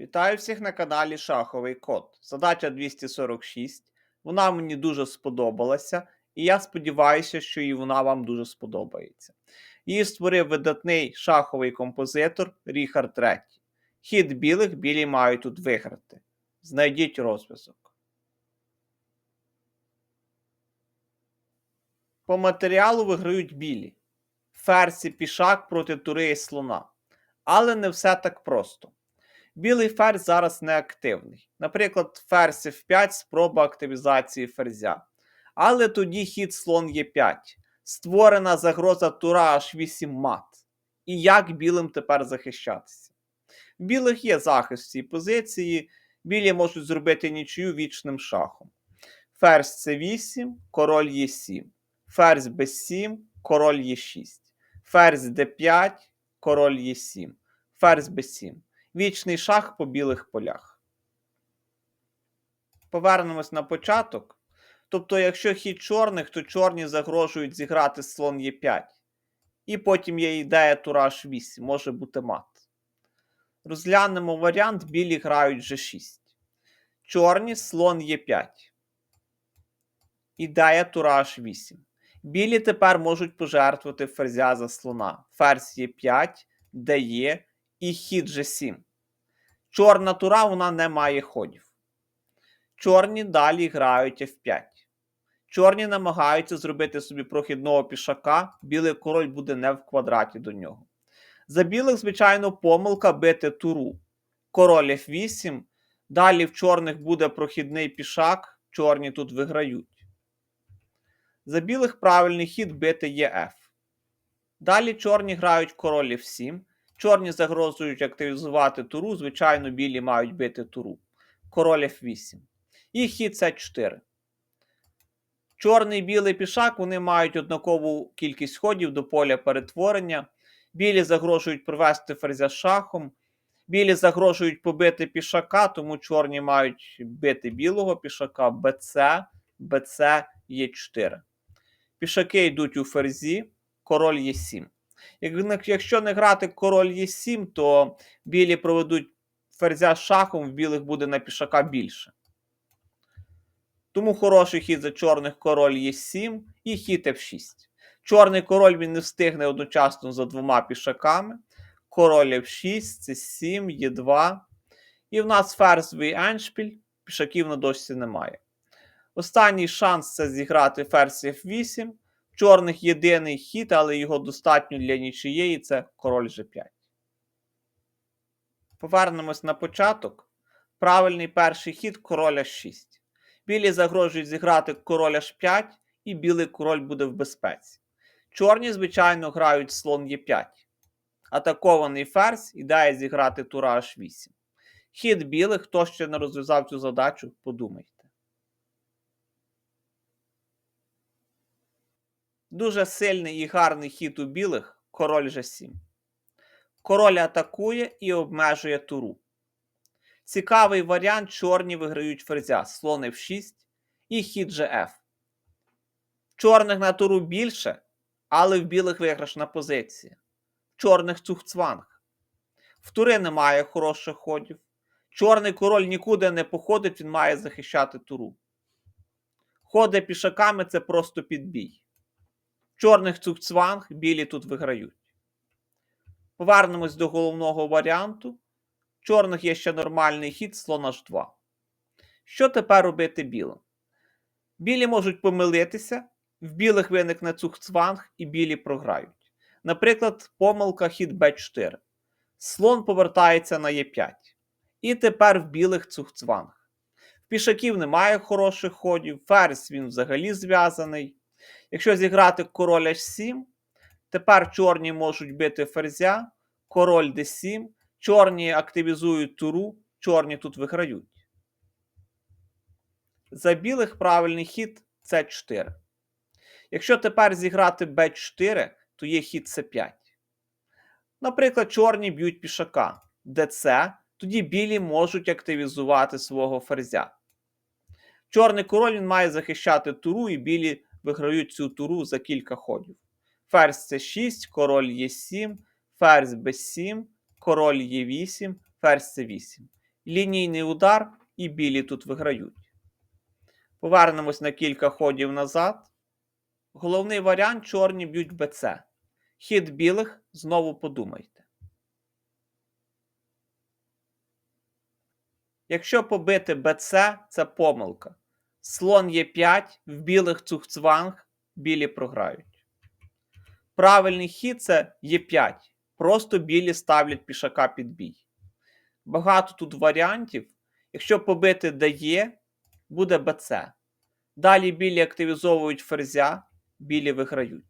Вітаю всіх на каналі Шаховий Код. Задача 246. Вона мені дуже сподобалася, і я сподіваюся, що і вона вам дуже сподобається. Її створив видатний шаховий композитор Ріхард III. Хід білих білі мають тут виграти. Знайдіть розв'язок. По матеріалу виграють білі. Ферзь і пішак проти тури і слона. Але не все так просто. Білий ферзь зараз не активний. Наприклад, ферзь F5 спроба активізації ферзя. Але тоді хід слон Е5. Створена загроза тура H8 мат. І як білим тепер захищатися? В білих є захист в цій позиції. Білі можуть зробити нічию вічним шахом. Ферзь С8, король Е7. Ферзь Б7, король Е6. Ферзь Д5, король Е7. Ферзь Б7. Вічний шах по білих полях. Повернемось на початок. Тобто, якщо хід чорних, то чорні загрожують зіграти слон Е5. І потім є ідея тура H8, може бути мат. Розглянемо варіант, білі грають G6. Чорні слон Е5. Ідея тура H8. Білі тепер можуть пожертвувати ферзя за слона. Ферзь Е5, дає і хід G7. Чорна тура вона не має ходів. Чорні далі грають F5. Чорні намагаються зробити собі прохідного пішака, білий король буде не в квадраті до нього. За білих, звичайно, помилка бити туру. Король F8. Далі в чорних буде прохідний пішак, чорні тут виграють. За білих правильний хід бити ЄФ. Далі чорні грають король F7. Чорні загрозують активізувати туру, звичайно, білі мають бити туру. Король F8. І хід С4. Чорний білий пішак вони мають однакову кількість ходів до поля перетворення. Білі загрожують провести ферзя шахом. Білі загрожують побити пішака, тому чорні мають бити білого пішака БЦ, БЦ Е4. Пішаки йдуть у ферзі, король Е7. Якщо не грати король Е7, то білі проведуть ферзя шахом, в білих буде на пішака більше. Тому хороший хід за чорних король Е7 і хід F6. Чорний король він не встигне одночасно за двома пішаками. Король F6, С7, Е2. І в нас ферзовий еншпіль, пішаків на дошці немає. Останній шанс це зіграти ферзь F8. Чорних єдиний хід, але його достатньо для нічиєї це король G5. Повернемось на початок. Правильний перший хід король H6. Білі загрожують зіграти король H5, і білий король буде в безпеці. Чорні, звичайно, грають слон Е5. Атакований ферзь ідея зіграти тура H8. Хід білих, хто ще не розв'язав цю задачу, подумайте. Дуже сильний і гарний хід у білих король G7. Король атакує і обмежує туру. Цікавий варіант: чорні виграють ферзя, слон F6 і хід GF. Чорних на туру більше, але в білих виграшна позиція. В чорних цухцванг. В тури немає хороших ходів. Чорний король нікуди не походить, він має захищати туру. Ходи пішаками це просто підбій. Чорних цукцванг білі тут виграють. Повернемось до головного варіанту. Чорних є ще нормальний хід слон H2. Що тепер робити білим? Білі можуть помилитися, в білих виникне цухцванг і білі програють. Наприклад, помилка хід b4. Слон повертається на Е5. І тепер в білих цухцванг. В пішаків немає хороших ходів, ферзь він взагалі зв'язаний. Якщо зіграти король H7, тепер чорні можуть бити ферзя, король d7, чорні активізують туру, чорні тут виграють. За білих правильний хід С4. Якщо тепер зіграти Б4, то є хід С5. Наприклад, чорні б'ють пішака ДЦ, тоді білі можуть активізувати свого ферзя. Чорний король він має захищати туру, і білі виграють цю туру за кілька ходів. Ферзь С6, король Е7, ферзь Б7, король Е8, ферзь С8. Лінійний удар і білі тут виграють. Повернемось на кілька ходів назад. Головний варіант чорні б'ють БЦ. Хід білих знову подумайте. Якщо побити БЦ, це помилка. Слон Е5, в білих цухцванг, білі програють. Правильний хід це Е5. Просто білі ставлять пішака під бій. Багато тут варіантів. Якщо побити ДЕ, буде БЦ. Далі білі активізовують ферзя, білі виграють.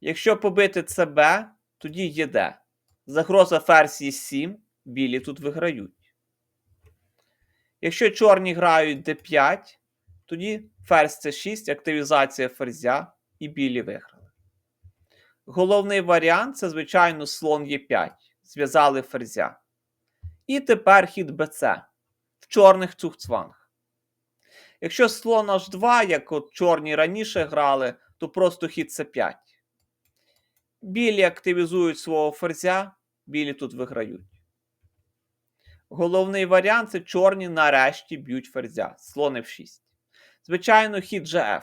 Якщо побити ЦБ, тоді ЄД. Загроза ферзь 7, білі тут виграють. Якщо чорні грають d5, тоді ферзь c6, активізація ферзя і білі виграли. Головний варіант це, звичайно, слон Е5. Зв'язали ферзя. І тепер хід bc в чорних цухцванг. Якщо слон H2, як от чорні раніше грали, то просто хід c5. Білі активізують свого ферзя, білі тут виграють. Головний варіант це чорні нарешті б'ють ферзя. Слон F6. Звичайно, хід GF.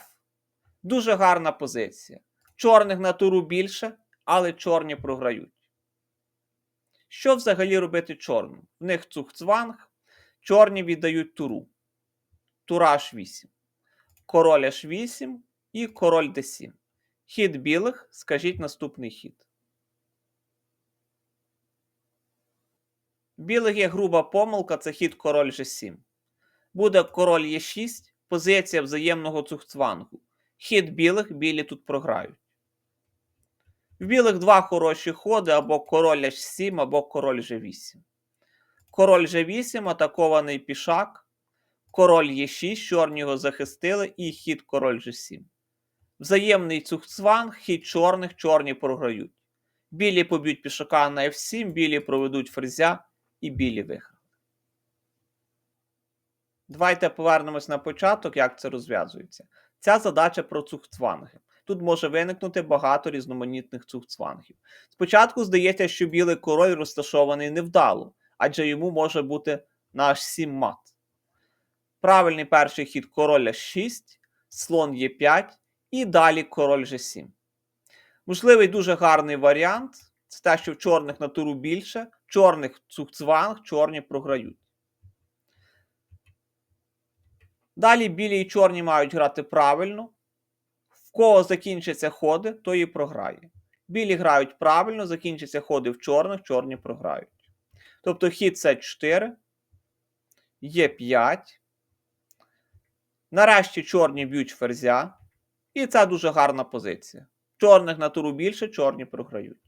Дуже гарна позиція. Чорних на туру більше, але чорні програють. Що взагалі робити чорним? В них цухцванг, чорні віддають туру. Тура H8. Король H8 і король D7. Хід білих, скажіть наступний хід. Білих є груба помилка, це хід король G7. Буде король Е6, позиція взаємного цухцвангу. Хід білих, білі тут програють. В білих два хороші ходи або король H7, або король G8. Король G8, атакований пішак. Король Е6, чорні його захистили, і хід король G7. Взаємний цухцванг, хід чорних, чорні програють. Білі поб'ють пішака на F7, білі проведуть ферзя і білі виграли. Давайте повернемось на початок, як це розв'язується. Ця задача про цухцванги. Тут може виникнути багато різноманітних цухцвангів. Спочатку здається, що білий король розташований невдало, адже йому може бути на H7 мат. Правильний перший хід король H6, слон Е5 і далі король G7. Можливий дуже гарний варіант це те, що в чорних на туру більше, чорних цухцванг, чорні програють. Далі білі і чорні мають грати правильно. В кого закінчаться ходи, той і програє. Білі грають правильно, закінчаться ходи в чорних, чорні програють. Тобто хід С4, Е5. Нарешті чорні б'ють ферзя. І це дуже гарна позиція. Чорних на туру більше, чорні програють.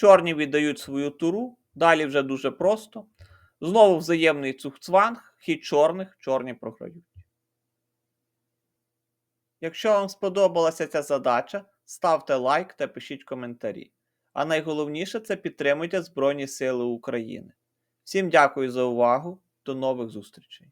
Чорні віддають свою туру. Далі вже дуже просто. Знову взаємний цухцванг, хід чорних, чорні програють. Якщо вам сподобалася ця задача, ставте лайк та пишіть коментарі. А найголовніше це підтримуйте Збройні Сили України. Всім дякую за увагу. До нових зустрічей!